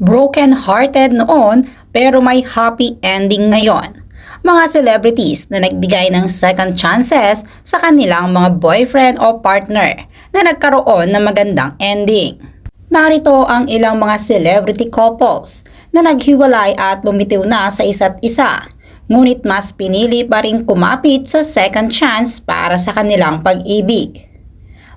Broken-hearted noon pero may happy ending ngayon. Mga celebrities na nagbigay ng second chances sa kanilang mga boyfriend o partner na nagkaroon ng magandang ending. Narito ang ilang mga celebrity couples na naghiwalay at bumitiw na sa isa't isa. Ngunit mas pinili pa rin kumapit sa second chance para sa kanilang pag-ibig.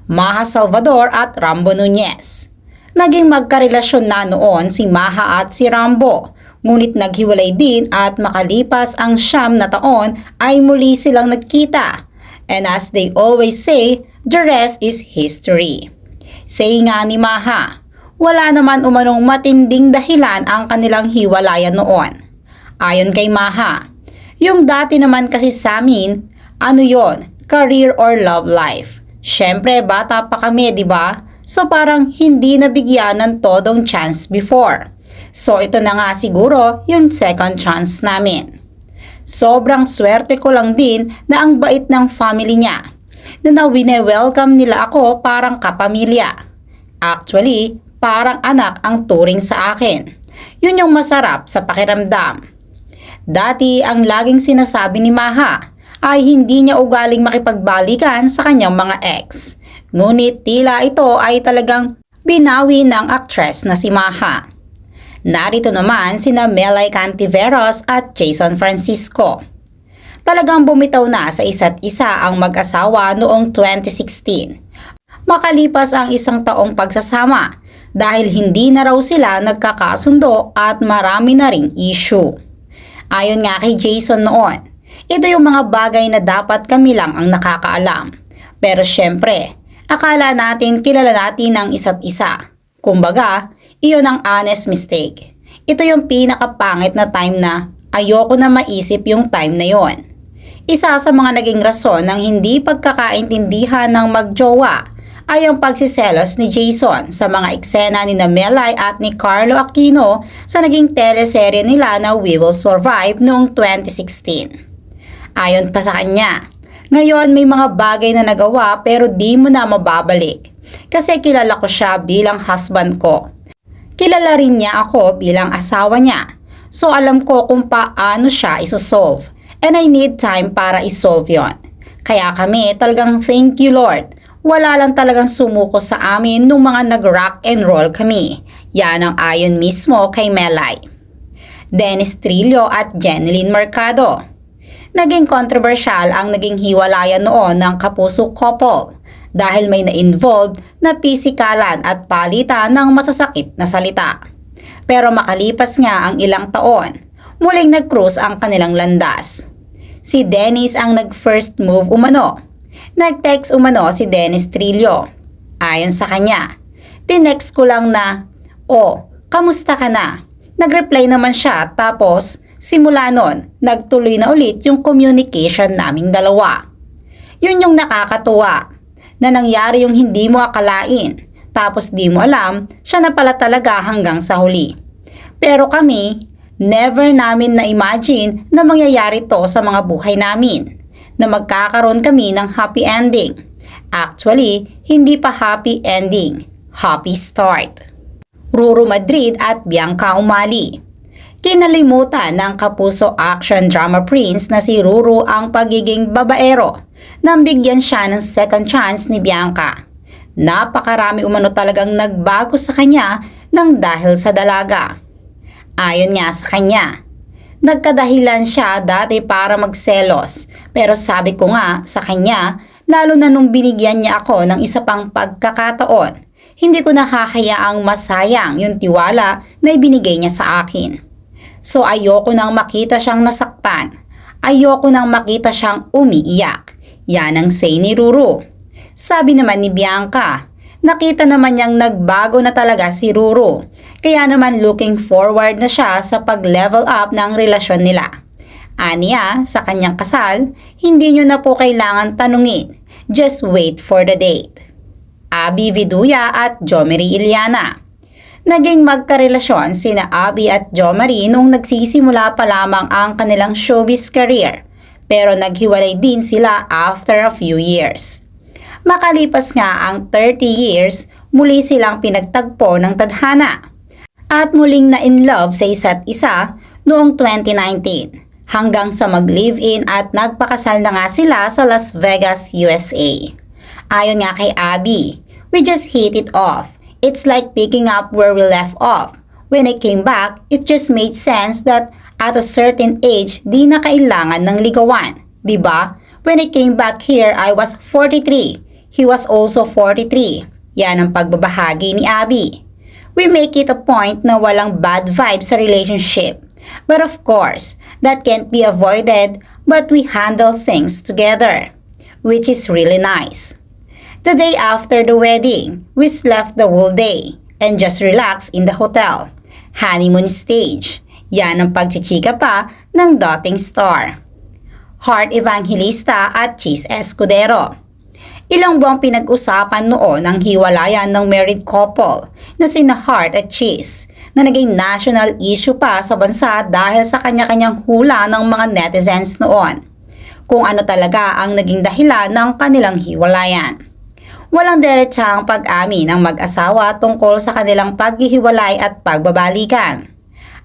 Maha Salvador at Rambo Nunez. Naging magkarelasyon na noon si Maha at si Rambo, ngunit naghiwalay din at makalipas ang siyam na taon ay muli silang nagkita. And as they always say, the rest is history. Say nga ni Maha, wala naman umanong matinding dahilan ang kanilang hiwalayan noon. Ayon kay Maha, yung dati naman kasi sa amin, ano yon, career or love life. Syempre, bata pa kami, di ba? So parang hindi nabigyan ng todong chance before. So ito na nga siguro yung second chance namin. Sobrang swerte ko lang din na ang bait ng family niya. Na nawine-welcome nila ako parang kapamilya. Actually, parang anak ang turing sa akin. Yun yung masarap sa pakiramdam. Dati ang laging sinasabi ni Maha ay hindi niya ugaling makipagbalikan sa kanyang mga ex. Ngunit tila ito ay talagang binawi ng aktres na si Maha. Narito naman sina Melay Cantiveros at Jason Francisco. Talagang bumitaw na sa isa't isa ang mag-asawa noong 2016. Makalipas ang isang taong pagsasama dahil hindi na raw sila nagkakasundo at marami na ring issue. Ayon nga kay Jason noon, ito yung mga bagay na dapat kami lang ang nakakaalam. Pero syempre, akala natin kilala natin ang isa't isa. Kumbaga, iyon ang honest mistake. Ito yung pinakapangit na time na ayoko na maisip yung time na yon. Isa sa mga naging rason ng hindi pagkakaintindihan ng magjowa ay ang pagsiselos ni Jason sa mga eksena ni Melay at ni Carlo Aquino sa naging teleserye nila na We Will Survive noong 2016. Ayon pa sa kanya, ngayon may mga bagay na nagawa pero di mo na mababalik. Kasi kilala ko siya bilang husband ko. Kilala rin niya ako bilang asawa niya. So alam ko kung paano siya isosolve. And I need time para isolve yon. Kaya kami talagang thank you Lord. Wala lang talagang sumuko sa amin nung mga nag-rock and roll kami. Yan ang ayon mismo kay Melay. Dennis Trillo at Jeneline Mercado. Naging kontrobersyal ang naging hiwalayan noon ng kapuso couple dahil may na-involved na pisikalan at palitan ng masasakit na salita. Pero makalipas nga ang ilang taon, muling nag-cruise ang kanilang landas. Si Dennis ang nag-first move umano. Nag-text umano si Dennis Trillo. Ayon sa kanya, tinext ko lang na, Oh, kamusta ka na? Nag-reply naman siya tapos simula nun, nagtuloy na ulit yung communication naming dalawa. Yun yung nakakatuwa na nangyari yung hindi mo akalain. Tapos di mo alam, siya na pala talaga hanggang sa huli. Pero kami, never namin na-imagine na mangyayari to sa mga buhay namin. Na magkakaroon kami ng happy ending. Actually, hindi pa happy ending. Happy start. Ruru Madrid at Bianca Umali. Kinalimutan ng kapuso action drama prince na si Ruru ang pagiging babaero nang bigyan siya ng second chance ni Bianca. Napakarami umano talagang nagbago sa kanya nang dahil sa dalaga. Ayon nga sa kanya, nagkadahilan siya dati para magselos pero sabi ko nga sa kanya lalo na nung binigyan niya ako ng isa pang pagkakataon, hindi ko nakahayaang masayang yung tiwala na ibinigay niya sa akin. So ayoko nang makita siyang nasaktan. Ayoko nang makita siyang umiiyak. Yan ang say ni Ruru. Sabi naman ni Bianca, nakita naman niyang nagbago na talaga si Ruru. Kaya naman looking forward na siya sa pag-level up ng relasyon nila. Aniya, sa kanyang kasal, hindi niyo na po kailangan tanungin. Just wait for the date. Abi Viduya at Jomery Iliana. Naging magkarelasyon sina Abby at Jo Marie nung nagsisimula pa lamang ang kanilang showbiz career, pero naghiwalay din sila after a few years. Makalipas nga ang 30 years, muli silang pinagtagpo ng tadhana. at muling na in love sa isa't isa noong 2019 hanggang sa mag-live-in at nagpakasal na nga sila sa Las Vegas, USA. Ayon nga kay Abby, we just hit it off. It's like picking up where we left off. When I came back, it just made sense that at a certain age, di na kailangan ng ligawan. 'Di ba? When I came back here, I was 43. He was also 43. Yan ang pagbabahagi ni Abby. We make it a point na walang bad vibes sa relationship. But of course, that can't be avoided but we handle things together, which is really nice. The day after the wedding, we slept the whole day and just relaxed in the hotel. Honeymoon stage. Yan ang pagchichika pa ng dating star. Heart Evangelista at Cheese Escudero. Ilang buwang pinag-usapan noon ang hiwalayan ng married couple na sina Heart at Cheese na naging national issue pa sa bansa dahil sa kanya-kanyang hula ng mga netizens noon. Kung ano talaga ang naging dahilan ng kanilang hiwalayan. Walang diretsahang pag-amin ng mag-asawa tungkol sa kanilang paghihiwalay at pagbabalikan.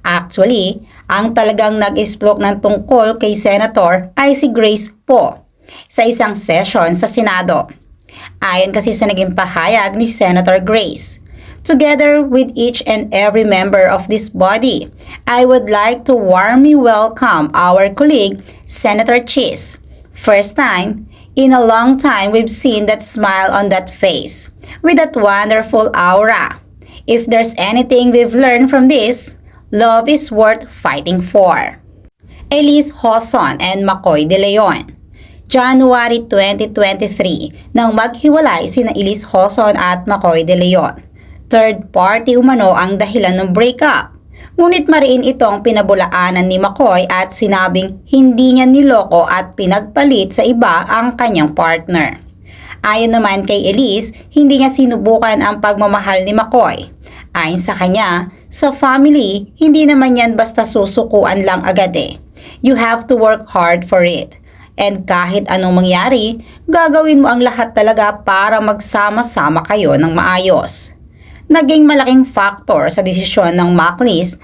Actually, ang talagang nag-explok ng tungkol kay Senator ay si Grace Po sa isang session sa Senado. Ayon kasi sa naging pahayag ni Senator Grace, Together with each and every member of this body, I would like to warmly welcome our colleague, Senator Cheese. First time, in a long time we've seen that smile on that face, with that wonderful aura. If there's anything we've learned from this, love is worth fighting for. Elise Hoson and Makoy De Leon. January 2023 nang maghiwalay sina Elise Hoson at Makoy De Leon. Third party umano ang dahilan ng breakup. Ngunit mariin itong pinabulaanan ni McCoy at sinabing hindi niya niloko at pinagpalit sa iba ang kanyang partner. Ayon naman kay Elise, hindi niya sinubukan ang pagmamahal ni McCoy. Ayon sa kanya, sa family, hindi naman yan basta susukuan lang agad eh. You have to work hard for it. And kahit anong mangyari, gagawin mo ang lahat talaga para magsama-sama kayo ng maayos. Naging malaking factor sa desisyon ng Maclis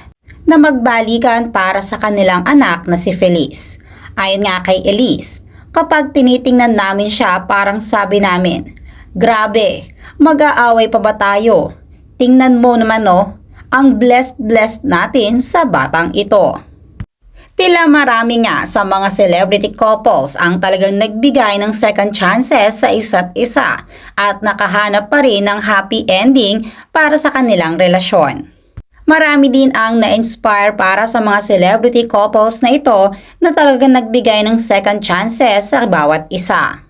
na magbalikan para sa kanilang anak na si Feliz. Ayon nga kay Elise, kapag tinitingnan namin siya parang sabi namin, Grabe, mag-aaway pa ba tayo? Tingnan mo naman no, ang blessed-blessed natin sa batang ito. Tila marami nga sa mga celebrity couples ang talagang nagbigay ng second chances sa isa't isa at nakahanap pa rin ng happy ending para sa kanilang relasyon. Marami din ang na-inspire para sa mga celebrity couples na ito na talagang nagbigay ng second chances sa bawat isa.